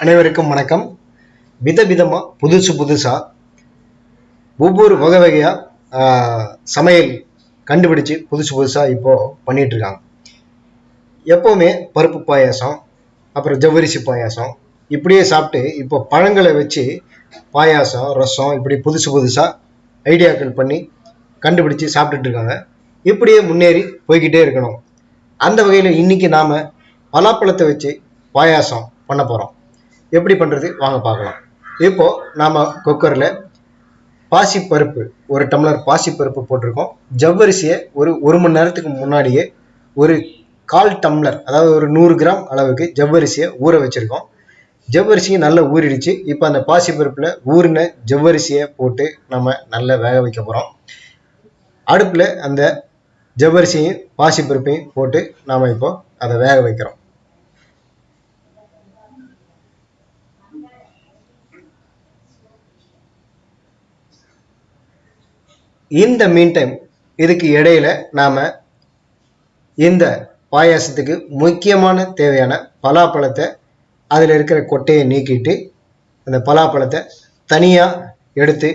அனைவருக்கும் வணக்கம். விதவிதமாக புதுசு புதுசாக ஒவ்வொரு வகை வகையாக சமையல் கண்டுபிடிச்சு புதுசு புதுசாக இப்போது பண்ணிகிட்ருக்காங்க எப்போவுமே பருப்பு பாயாசம் அப்புறம் ஜவ்வரிசி பாயாசம் இப்படியே சாப்பிட்டு இப்போ பழங்களை வச்சு பாயாசம் ரசம் இப்படி புதுசு புதுசாக ஐடியாக்கள் பண்ணி கண்டுபிடிச்சு சாப்பிட்டுட்ருக்காங்க இப்படியே முன்னேறி போய்கிட்டே இருக்கணும். அந்த வகையில் இன்னைக்கு நாம் பலாப்பழத்தை வச்சு பாயாசம் பண்ண போகிறோம் எப்படி பண்ணுறது வாங்க பார்க்கலாம். இப்போது நாம் குக்கரில் பாசிப்பருப்பு ஒரு டம்ளர் பாசிப்பருப்பு போட்டிருக்கோம். ஜவ்வரிசியை ஒரு ஒரு மணி நேரத்துக்கு முன்னாடியே ஒரு கால் டம்ளர் அதாவது ஒரு நூறு கிராம் அளவுக்கு ஜவ்வரிசியை ஊற வச்சுருக்கோம். ஜவ்வரிசியும் நல்லா ஊறிடுச்சு. இப்போ அந்த பாசிப்பருப்பில் ஊறின ஜவ்வரிசியை போட்டு நம்ம நல்லா வேக வைக்க போகிறோம் அடுப்பில் அந்த ஜவ்வரிசியும் பாசிப்பருப்பையும் போட்டு நாம் இப்போ அதை வேக வைக்கிறோம். இந்த மீன் டைம் இதுக்கு இடையில நாம் இந்த பாயாசத்துக்கு முக்கியமான தேவையான பலாப்பழத்தை அதில் இருக்கிற கொட்டையை நீக்கிட்டு அந்த பலாப்பழத்தை தனியாக எடுத்து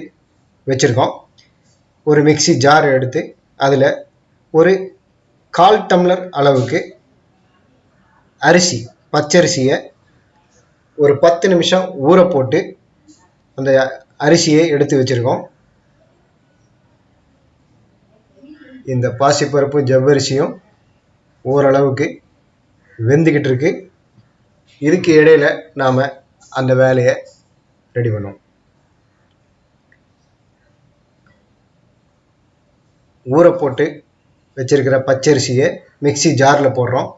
வச்சுருக்கோம். ஒரு மிக்ஸி ஜார் எடுத்து அதில் ஒரு கால் டம்ளர் அளவுக்கு அரிசி பச்சரிசியை ஒரு பத்து நிமிஷம் ஊற போட்டு அந்த அரிசியை எடுத்து வச்சுருக்கோம். இந்த பாசிப்பருப்பு ஜவ்வரிசியும் ஓரளவுக்கு வெந்துக்கிட்டு இருக்கு இதுக்கு இடையில நாம் அந்த வேலையை ரெடி பண்ணுவோம். ஊற போட்டு வச்சிருக்கிற பச்சரிசியை மிக்ஸி ஜாரில் போடுறோம்.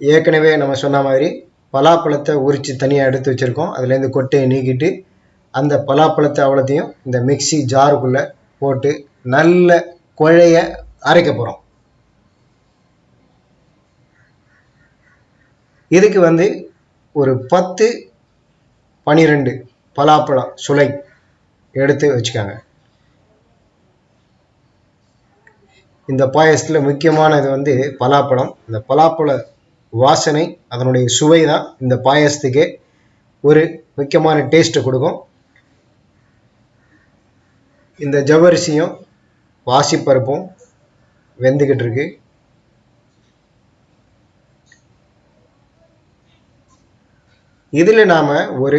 ஏற்கனவே நம்ம சொன்ன மாதிரி பலாப்பழத்தை உரித்து தனியாக எடுத்து வச்சுருக்கோம். அதுலேருந்து கொட்டையை நீக்கிட்டு அந்த பலாப்பழத்தை அவ்வளோத்தையும் இந்த மிக்ஸி ஜாருக்குள்ளே போட்டு நல்ல குழைய அரைக்க போகிறோம் இதுக்கு வந்து ஒரு பத்து பனிரெண்டு பலாப்பழம் சுளை எடுத்து வச்சுக்காங்க. இந்த பாயசத்தில் முக்கியமானது வந்து பலாப்பழம். இந்த பலாப்பழ வாசனை அதனுடைய சுவை தான் இந்த பாயசத்துக்கே ஒரு முக்கியமான டேஸ்ட்டை கொடுக்கும். இந்த ஜவ்வரிசியும் பாசிப்பருப்பும் வெந்துக்கிட்டு இருக்கு இதில் நாம் ஒரு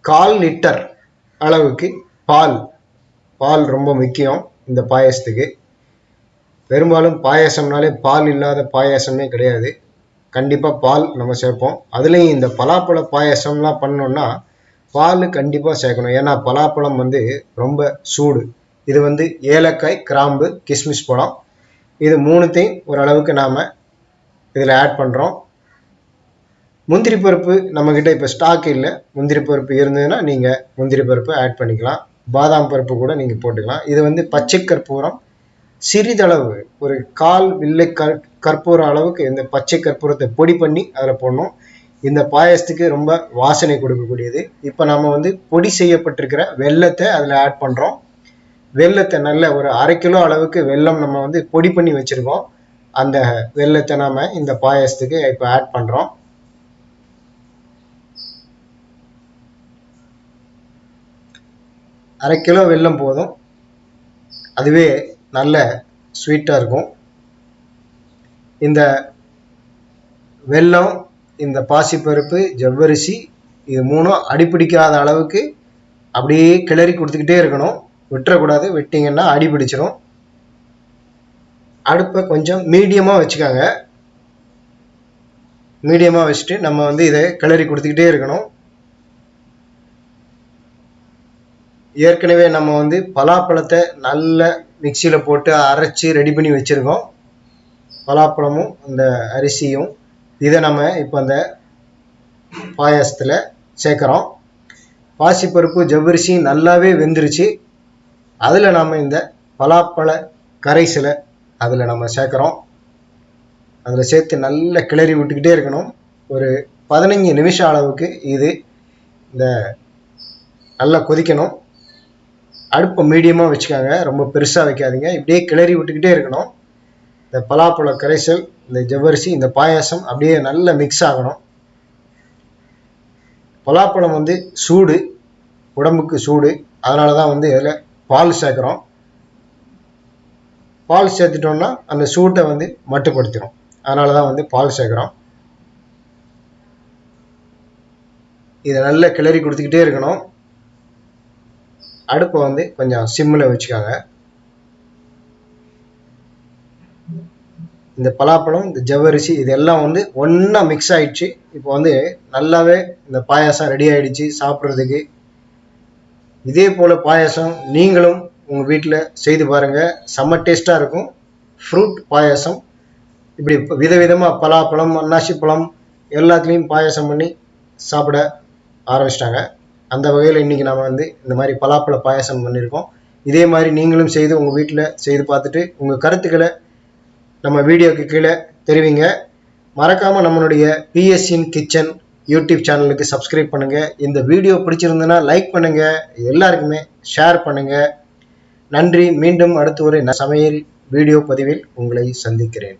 கால் லிட்டர் அளவுக்கு பால் பால் ரொம்ப முக்கியம் இந்த பாயசத்துக்கு. பெரும்பாலும் பாயாசம்னாலே பால் இல்லாத பாயாசமே கிடையாது. கண்டிப்பாக பால் நம்ம சேர்ப்போம். அதுலேயும் இந்த பலாப்பழ பாயாசம்லாம் பண்ணோன்னா பால் கண்டிப்பாக சேர்க்கணும். ஏன்னா பலாப்பழம் வந்து ரொம்ப சூடு. இது வந்து ஏலக்காய் கிராம்பு கிஸ்மிஸ் பழம் இது மூணுத்தையும் ஓரளவுக்கு நாம் இதில் ஆட் பண்ணுறோம் முந்திரி பருப்பு நம்மக்கிட்ட இப்போ ஸ்டாக் இல்லை. முந்திரி பருப்பு இருந்ததுன்னா நீங்கள் முந்திரி பருப்பு ஆட் பண்ணிக்கலாம். பாதாம் பருப்பு கூட நீங்கள் போட்டுக்கலாம். இது வந்து பச்சை கற்பூரம். சிறிதளவு ஒரு கால் வில்லை கற் கற்பூரம் அளவுக்கு இந்த பச்சை கற்பூரத்தை பொடி பண்ணி அதில் போடணும். இந்த பாயசத்துக்கு ரொம்ப வாசனை கொடுக்கக்கூடியது. இப்போ நம்ம வந்து பொடி செய்யப்பட்டிருக்கிற வெள்ளத்தை அதில் ஆட் பண்ணுறோம் வெள்ளத்தை நல்ல ஒரு அரை கிலோ அளவுக்கு வெல்லம் நம்ம வந்து பொடி பண்ணி வச்சுருக்கோம். அந்த வெள்ளத்தை நாம் இந்த பாயசத்துக்கு இப்போ ஆட் பண்ணுறோம் அரை கிலோ வெல்லம் போதும். அதுவே நல்ல ஸ்வீட்டாக இருக்கும். இந்த வெல்லம் இந்த பாசிப்பருப்பு ஜவ்வரிசி இது மூணும் அடிப்பிடிக்காத அளவுக்கு அப்படியே கிளறி கொடுத்துக்கிட்டே இருக்கணும். விட்டுறக்கூடாது. விட்டிங்கன்னா அடி பிடிச்சிரும். அடுப்பை கொஞ்சம் மீடியமாக வச்சுக்காங்க. மீடியமாக வச்சுட்டு நம்ம வந்து இதை கிளறி கொடுத்துக்கிட்டே இருக்கணும். ஏற்கனவே நம்ம வந்து பலாப்பழத்தை நல்ல மிக்சியில் போட்டு அரைச்சி ரெடி பண்ணி வச்சுருக்கோம். பலாப்பழமும் அந்த அரிசியும். இதை நம்ம இப்போ அந்த பாயாசத்தில் சேர்க்குறோம். பாசிப்பருப்பு ஜவ்வரிசி நல்லாவே வெந்துருச்சு. அதில் நாம் இந்த பலாப்பழ கரைசலை அதில் நம்ம சேர்க்குறோம். அதில் சேர்த்து நல்லா கிளறி விட்டுக்கிட்டே இருக்கணும். ஒரு பதினஞ்சு நிமிஷம் அளவுக்கு இது இந்த நல்லா கொதிக்கணும். அடுப்பை மீடியமாக வச்சுக்காங்க. ரொம்ப பெருசாக வைக்காதீங்க. இப்படியே கிளறி விட்டுக்கிட்டே இருக்கணும். இந்த பலாப்பழ கரைசல் இந்த ஜவ்வரிசி இந்த பாயாசம் அப்படியே நல்லா மிக்ஸ் ஆகணும். பலாப்பழம் வந்து சூடு உடம்புக்கு சூடு. அதனால தான் வந்து இதில் பால் சேர்க்குறோம். பால் சேர்த்துட்டோம்னா அந்த சூட்டை வந்து மட்டுப்படுத்திடும் அதனால தான் வந்து பால் சேர்க்குறோம். இதை நல்லா கிளறி கொடுத்துக்கிட்டே இருக்கணும். அடுப்பை வந்து கொஞ்சம் சிம்மில் வச்சுக்காங்க. இந்த பலாப்பழம் இந்த ஜவ்வரிசி இதெல்லாம் வந்து ஒன்றா மிக்ஸ் ஆயிடுச்சு. இப்போ வந்து நல்லாவே இந்த பாயாசம் ரெடி ஆயிடுச்சு சாப்பிட்றதுக்கு. இதே போல் பாயாசம் நீங்களும் உங்கள் வீட்டில் செய்து பாருங்கள் செம்ம டேஸ்ட்டாக இருக்கும். ஃப்ரூட் பாயாசம் இப்படி விதவிதமாக பலாப்பழம் அன்னாசி பழம் எல்லாத்துலேயும் பாயாசம் பண்ணி சாப்பிட ஆரம்பிச்சிட்டாங்க. அந்த வகையில் இன்றைக்கி நாம் வந்து இந்த மாதிரி பலாப்பழ பாயாசம் பண்ணியிருக்கோம் இதே மாதிரி நீங்களும் செய்து உங்கள் வீட்டில் செய்து பார்த்துட்டு உங்கள் கருத்துக்களை நம்ம வீடியோக்கு கீழே தெரிவிங்க. மறக்காமல் நம்மளுடைய பிஎஸ்சின் கிச்சன் யூடியூப் சேனலுக்கு சப்ஸ்கிரைப் பண்ணுங்கள் இந்த வீடியோ பிடிச்சிருந்ததுன்னா லைக் பண்ணுங்கள் எல்லாருக்குமே ஷேர் பண்ணுங்கள் நன்றி. மீண்டும் அடுத்து ஒரு சமையல் வீடியோ பதிவில் உங்களை சந்திக்கிறேன்.